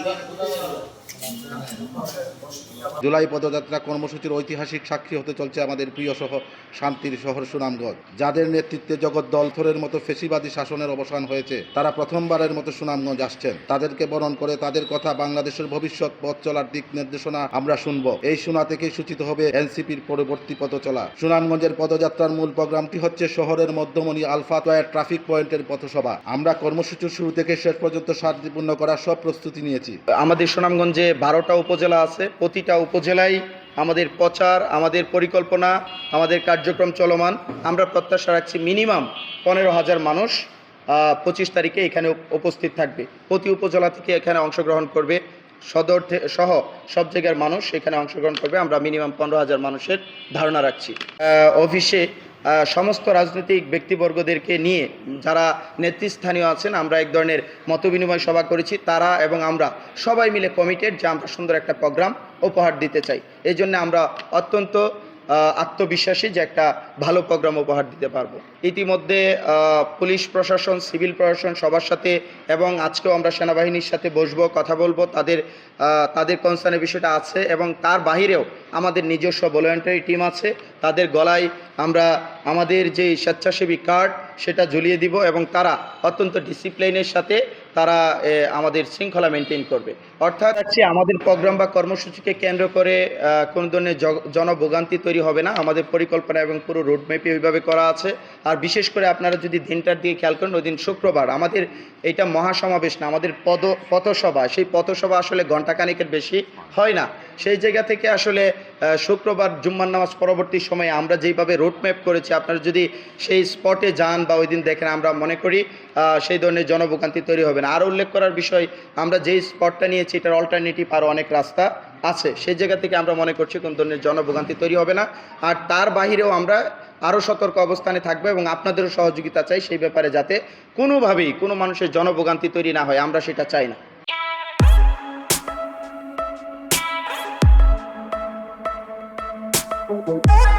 Obrigado. July পদযাত্রা কর্মসূচির ঐতিহাসিক সাক্ষী হতে চলছে আমাদের প্রিয় শহর শান্তির শহর সুনামগঞ্জ। যাদের নেতৃত্বে জগৎ দলথরের মতো ফেসিবাদী শাসনের অবসান হয়েছে, তারা প্রথমবারের মতো সুনামগঞ্জ আসছেন। তাদেরকে বরণ করে তাদের কথা বাংলাদেশের ভবিষ্যৎ পথ চলার দিক নির্দেশনা আমরা শুনব। এই শোনা থেকেই সূচিত হবে এনসিপির পরবর্তী পথ চলা সুনামগঞ্জের পদযাত্রার মূল প্রোগ্রামটি হচ্ছে শহরের মধ্যমণি আলফা তয়ার ট্রাফিক পয়েন্টের পথসভা। আমরা কর্মসূচির শুরু থেকে শেষ পর্যন্ত শান্তিপূর্ণ করার সব প্রস্তুতি নিয়েছি। আমাদের সুনামগঞ্জে বারোটা উপজেলা আছে, প্রতিটা উপজেলায় আমাদের প্রচার, আমাদের পরিকল্পনা, আমাদের কার্যক্রম চলমান। আমরা প্রত্যাশা রাখছি মিনিমাম পনেরো হাজার মানুষ পঁচিশ তারিখে এখানে উপস্থিত থাকবে। প্রতি উপজেলা থেকে এখানে অংশগ্রহণ করবে। সদর সহ সব জায়গার মানুষ এখানে অংশগ্রহণ করবে। আমরা মিনিমাম পনেরো হাজার মানুষের ধারণা রাখছি। অফিসে সমস্ত রাজনৈতিক ব্যক্তিবর্গদেরকে নিয়ে যারা নেতৃস্থানীয় আছেন, আমরা এক ধরনের মতবিনিময় সভা করেছি, তারা এবং আমরা সবাই মিলে কমিটেড যে আমরা সুন্দর একটা প্রোগ্রাম উপহার দিতে চাই। এই জন্য আমরা অত্যন্ত আত্মবিশ্বাসী যে একটা ভালো প্রোগ্রাম উপহার দিতে পারব। ইতিমধ্যে পুলিশ প্রশাসন, সিভিল প্রশাসন সবার সাথে এবং আজকেও আমরা সেনাবাহিনীর সাথে বসবো, কথা বলব। তাদের তাদের কনসার্নের বিষয়টা আছে এবং তার বাহিরেও আমাদের নিজস্ব ভলেন্টারি টিম আছে। তাদের গলায় আমরা আমাদের যে স্বেচ্ছাসেবী কার্ড, সেটা ঝুলিয়ে দিব এবং তারা অত্যন্ত ডিসিপ্লিনের সাথে তারা আমাদের শৃঙ্খলা মেনটেন করবে। অর্থাৎ হচ্ছে আমাদের প্রোগ্রাম বা কর্মসূচিকে কেন্দ্র করে কোনো ধরনের জনভোগান্তি তৈরি হবে না। আমাদের পরিকল্পনা এবং পুরো রোড ম্যাপে ওইভাবে করা আছে। আর বিশেষ করে আপনারা যদি দিনটার দিকে খেয়াল করেন, ওই দিন শুক্রবার আমাদের এইটা মহাসমাবেশ না, আমাদের পদ, পথসভা, সেই পথসভা আসলে ঘণ্টাখানেকের বেশি হয় না। সেই জায়গা থেকে আসলে শুক্রবার জুম্মার নামাজ পরবর্তী সময়ে আমরা যেইভাবে রোড ম্যাপ করেছি, আপনারা যদি সেই স্পটে যান বা ওই দিন দেখেন, আমরা মনে করি সেই ধরনের জনভোগান্তি তৈরি হবে না। আর উল্লেখ করার বিষয়, আমরা যেই স্পটটা নিয়েছি, এটার অল্টারনেটিভ আরও অনেক রাস্তা আছে, সেই জায়গা থেকে আমরা মনে করছি কোন ধরনের জনভোগান্তি তৈরি হবে না। আর তার বাহিরেও আমরা আরও সতর্ক অবস্থানে থাকব এবং আপনাদেরও সহযোগিতা চাই সেই ব্যাপারে যাতে কোনোভাবেই কোনো মানুষের জনভোগান্তি তৈরি না হয়, আমরা সেটা চাই না। Thank